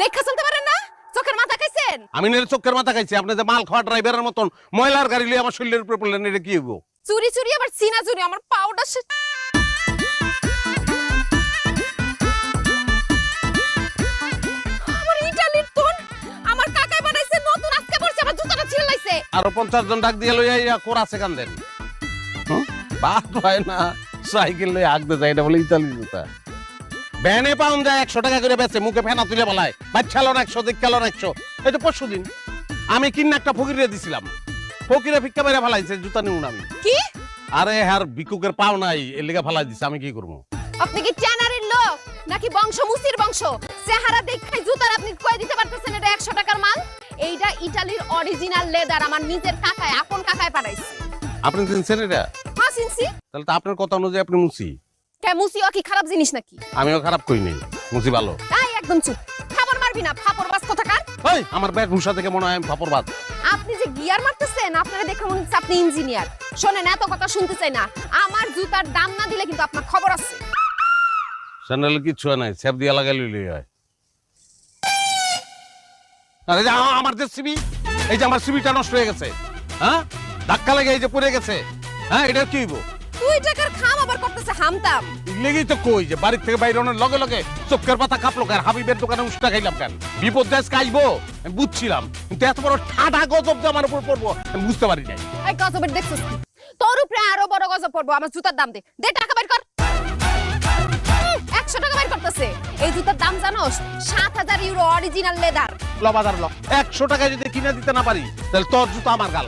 দেখা চলতে পারেন না? চোখের মাথা খাইছেন? আমি চোখের মাথা খাইছি আপনি যে মাল খাওয়া ড্রাইভারের মতন ময়লার গাড়ি লিয়ে আমার শরীরের উপরে পড়লেন এটা কি হইব? চুরি চুরি আবার চিনা চুরি আমার পাউডার আরও পঞ্চাশ জন ডাক দিয়ে লইয়া ইয়া কোরাছে কান্দেন? হুম? বাদ হয় না সাইকেল লইয়া আগতে যায় এটা বলে ইতালি জুতা। ভ্যানে পাউন যায় একশো টাকা করে বেচে মুখে ফেনা তুলে বলায়। বাচ্চালো না একশো দিকালো না একশো। এই তো পরশু দিন আমি কিনে একটা ফকিরে দিছিলাম। ফকিরে ভিক্ষা মেরে ফেলাইছে জুতা নিউন আমি। কি? আরে হ্যার ভিক্ষুকের পাও নাই এর লিগে ফেলাই দিছে আমি কি করব? আপনি কি ট্যানারির লোক? নাকি বংশ মুসির বংশ? চেহারা দেখাই জুতার আপনি কয়ে দিতে পারতেছেন এটা একশো টাকার মাল? এইটা ইটালির অরিজিনাল লেদার আমার নিজের কাকায় আপন কাকায় পাঠাইছে। আপনি চিনছেন এটা? হ্যাঁ চিনছি তাহলে তো আপনার কথা অনুযায়ী আপনি মুসি। কে মুসিও কি খারাপ জিনিস নাকি? আমিও খারাপ করি নাই মুসি ভালো। তাই একদম চুপ। খাবার মারবি না ফাপর বাস কোথাকার? ওই আমার ব্যাগ ঘুষা থেকে মনে হয় আমি ফাপর বাদ আপনি যে গিয়ার মারতেছেন আপনারা দেখে মনে হচ্ছে আপনি ইঞ্জিনিয়ার শোনেন এত কথা শুনতে চাই না। আমার জুতার দাম না দিলে কিন্তু আপনার খবর আছে। স্যান্ডেল কিচ্ছু নাই স্যাপ দিয়া হয়। আরে যে আ- আমার যে সিবি এই যে আমার সিবিটা নষ্ট হয়ে গেছে। হ্যাঁ? ধাক্কা লাগে এই যে পড়ে গেছে। হ্যাঁ এটা কি হইব? দুই টাকার খাম আবার করতেছে হামতাম। লেগেই তো কই যে বাড়ির থেকে বাইরে অনেক লগে লগে চোখের পাতা কাঁপলো কেন? হাবিবের দোকানে উষ্টা খাইলাম কেন? বিপদ দেশ কাইবো আমি বুঝছিলাম কিন্তু এত বড় ঠাডা গজব যে আমার উপর পড়ব আমি বুঝতে পারি নাই। এই গজবের দেখছিস তোর উপরে আরও বড় গজব পড়ব আমার জুতার দাম দে। দে টাকা বের কর। একশো টাকা বের করতেছে। এই জুতার দাম জানোস? সাত হাজার ইউরো অরিজিনাল লেদার ল একশো টাকা যদি কিনে দিতে না পারি তাহলে তোর জুতো আমার গাল।